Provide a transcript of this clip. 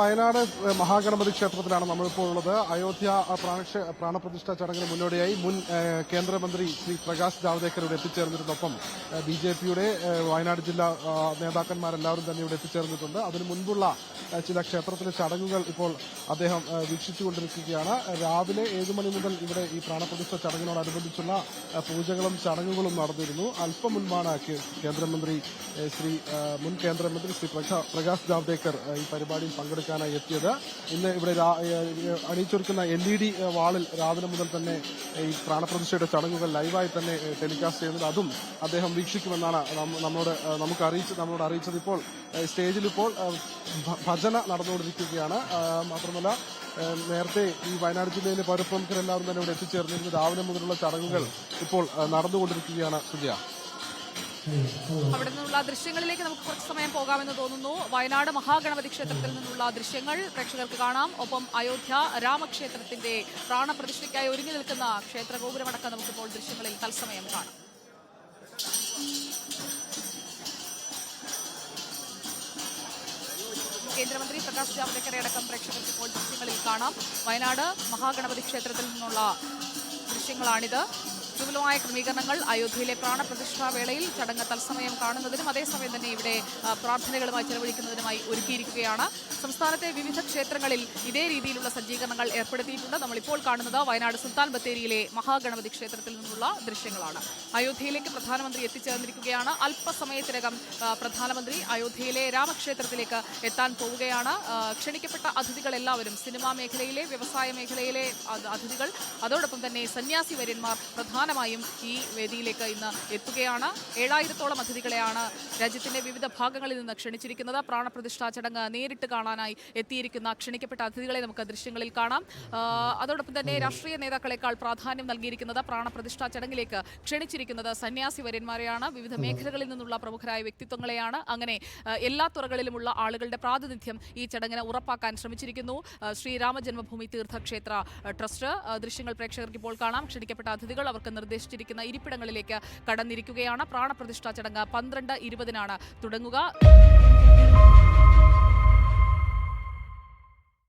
വയനാട് മഹാഗണപതി ക്ഷേത്രത്തിലാണ് നമ്മളിപ്പോൾ ഉള്ളത്. അയോധ്യ പ്രാണക്ഷ- പ്രാണപ്രതിഷ്ഠ ചടങ്ങിന് മുന്നോടിയായി മുൻ കേന്ദ്രമന്ത്രി ശ്രീ പ്രകാശ് ജാവ്ദേക്കർ എത്തിച്ചേർന്നിരുന്നൊപ്പം ബി ജെ പിയുടെ വയനാട് ജില്ലാ നേതാക്കന്മാരെല്ലാവരും തന്നെ ഇവിടെ എത്തിച്ചേർന്നിട്ടുണ്ട്. അതിനു മുൻപുള്ള ചില ക്ഷേത്രത്തിലെ ചടങ്ങുകൾ ഇപ്പോൾ അദ്ദേഹം വീക്ഷിച്ചുകൊണ്ടിരിക്കുകയാണ്. രാവിലെ ഏഴ് മണി മുതൽ ഇവിടെ ഈ പ്രാണപ്രതിഷ്ഠ ചടങ്ങിനോടനുബന്ധിച്ചുള്ള പൂജകളും ചടങ്ങുകളും നടന്നിരുന്നു. അല്പം മുൻപാണ് കേന്ദ്രമന്ത്രി ശ്രീ മുൻ കേന്ദ്രമന്ത്രി ശ്രീ പ്രകാശ് ജാവ്ദേക്കർ ഈ പരിപാടിയിൽ പങ്കെടുക്കാനായി എത്തിയത്. ഇന്ന് ഇവിടെ അണിയിച്ചൊരുക്കുന്ന എൽ ഇ ഡി വാളിൽ രാവിലെ മുതൽ തന്നെ ഈ പ്രാണപ്രതിഷ്ഠയുടെ ചടങ്ങുകൾ ലൈവായി തന്നെ ടെലികാസ്റ്റ് ചെയ്യുന്നത്. അതും അദ്ദേഹം വീക്ഷിക്കുമെന്നാണ് നമ്മ- നമ്മോട് നമുക്ക് അറിയിച്ച് നമ്മളോട് അറിയിച്ചത് ഇപ്പോൾ സ്റ്റേജിൽ ഇപ്പോൾ ഭജന നടന്നുകൊണ്ടിരിക്കുകയാണ്. മാത്രമല്ല നേരത്തെ ഈ വയനാട് ജില്ലയിലെ പൗരപ്രമുഖരെല്ലാവരും തന്നെ ഇവിടെ എത്തിച്ചേർന്നിരുന്നു രാവിലെ മുതലുള്ള ചടങ്ങുകൾ ഇപ്പോൾ നടന്നുകൊണ്ടിരിക്കുകയാണ് സുജയ. അവിടെ നിന്നുള്ള ദൃശ്യങ്ങളിലേക്ക് നമുക്ക് കുറച്ച് സമയം പോകാമെന്ന് തോന്നുന്നു. വയനാട് മഹാഗണപതി ക്ഷേത്രത്തിൽ നിന്നുള്ള ദൃശ്യങ്ങൾ പ്രേക്ഷകർക്ക് കാണാം. ഒപ്പം അയോധ്യ രാമക്ഷേത്രത്തിന്റെ പ്രാണപ്രതിഷ്ഠയ്ക്കായി ഒരുങ്ങി നിൽക്കുന്ന ക്ഷേത്ര ഗോപുരമടക്കം നമുക്കിപ്പോൾ ദൃശ്യങ്ങളിൽ തത്സമയം കാണാം. കേന്ദ്രമന്ത്രി പ്രകാശ് ജാവ്ദേക്കറെ അടക്കം പ്രേക്ഷകർക്ക് ഇപ്പോൾ ദൃശ്യങ്ങളിൽ കാണാം. വയനാട് മഹാഗണപതി ക്ഷേത്രത്തിൽ നിന്നുള്ള ദൃശ്യങ്ങളാണിത്. വിപുലമായ ക്രമീകരണങ്ങൾ അയോധ്യയിലെ പ്രാണപ്രതിഷ്ഠാ വേളയിൽ ചടങ്ങ് തത്സമയം കാണുന്നതിനും അതേസമയം തന്നെ ഇവിടെ പ്രാർത്ഥനകളുമായി ചെലവഴിക്കുന്നതിനുമായി ഒരുക്കിയിരിക്കുകയാണ്. സംസ്ഥാനത്തെ വിവിധ ക്ഷേത്രങ്ങളിൽ ഇതേ രീതിയിലുള്ള സജ്ജീകരണങ്ങൾ ഏർപ്പെടുത്തിയിട്ടുണ്ട്. നമ്മളിപ്പോൾ കാണുന്നത് വയനാട് സുൽത്താൻ ബത്തേരിയിലെ മഹാഗണപതി ക്ഷേത്രത്തിൽ നിന്നുള്ള ദൃശ്യങ്ങളാണ്. അയോധ്യയിലേക്ക് പ്രധാനമന്ത്രി എത്തിച്ചേർന്നിരിക്കുകയാണ്. അല്പസമയത്തിനകം പ്രധാനമന്ത്രി അയോധ്യയിലെ രാമക്ഷേത്രത്തിലേക്ക് എത്താൻ പോവുകയാണ്. ക്ഷണിക്കപ്പെട്ട അതിഥികൾ എല്ലാവരും സിനിമാ മേഖലയിലെ വ്യവസായ മേഖലയിലെ അതിഥികൾ അതോടൊപ്പം തന്നെ സന്യാസി വര്യന്മാർ പ്രധാനമായും ഈ വേദിയിലേക്ക് ഇന്ന് എത്തുകയാണ്. ഏഴായിരത്തോളം അതിഥികളെയാണ് രാജ്യത്തിന്റെ വിവിധ ഭാഗങ്ങളിൽ നിന്ന് ക്ഷണിച്ചിരിക്കുന്നത്. പ്രാണപ്രതിഷ്ഠാ ചടങ്ങ് നേരിട്ട് കാണാനായി എത്തിയിരിക്കുന്ന ക്ഷണിക്കപ്പെട്ട അതിഥികളെ നമുക്ക് ദൃശ്യങ്ങളിൽ കാണാം. അതോടൊപ്പം തന്നെ രാഷ്ട്രീയ നേതാക്കളെക്കാൾ പ്രാധാന്യം നൽകിയിരിക്കുന്നത് പ്രാണപ്രതിഷ്ഠാ ചടങ്ങിലേക്ക് ക്ഷണിച്ചിരിക്കുന്നത് സന്യാസി വര്യന്മാരെയാണ് വിവിധ മേഖലകളിൽ നിന്നുള്ള പ്രമുഖരായ വ്യക്തിത്വങ്ങളെയാണ്. അങ്ങനെ എല്ലാ തുറകളിലുമുള്ള ആളുകളുടെ പ്രാതിനിധ്യം ഈ ചടങ്ങിന് ഉറപ്പാക്കാൻ ശ്രമിച്ചിരിക്കുന്നു. ശ്രീരാമജന്മഭൂമി ശ്രീരാമ ജന്മഭൂമി തീർത്ഥക്ഷേത്ര ട്രസ്റ്റ് ദൃശ്യങ്ങൾ പ്രേക്ഷകർക്ക് ഇപ്പോൾ കാണാം. ക്ഷണിക്കപ്പെട്ട അതിഥികൾ അവർക്ക് നിർദ്ദേശിച്ചിരിക്കുന്ന ഇരിപ്പിടങ്ങളിലേക്ക് കടന്നിരിക്കുകയാണ്. പ്രാണപ്രതിഷ്ഠാ ചടങ്ങ് പന്ത്രണ്ട് ഇരുപതിനാണ് തുടങ്ങുക.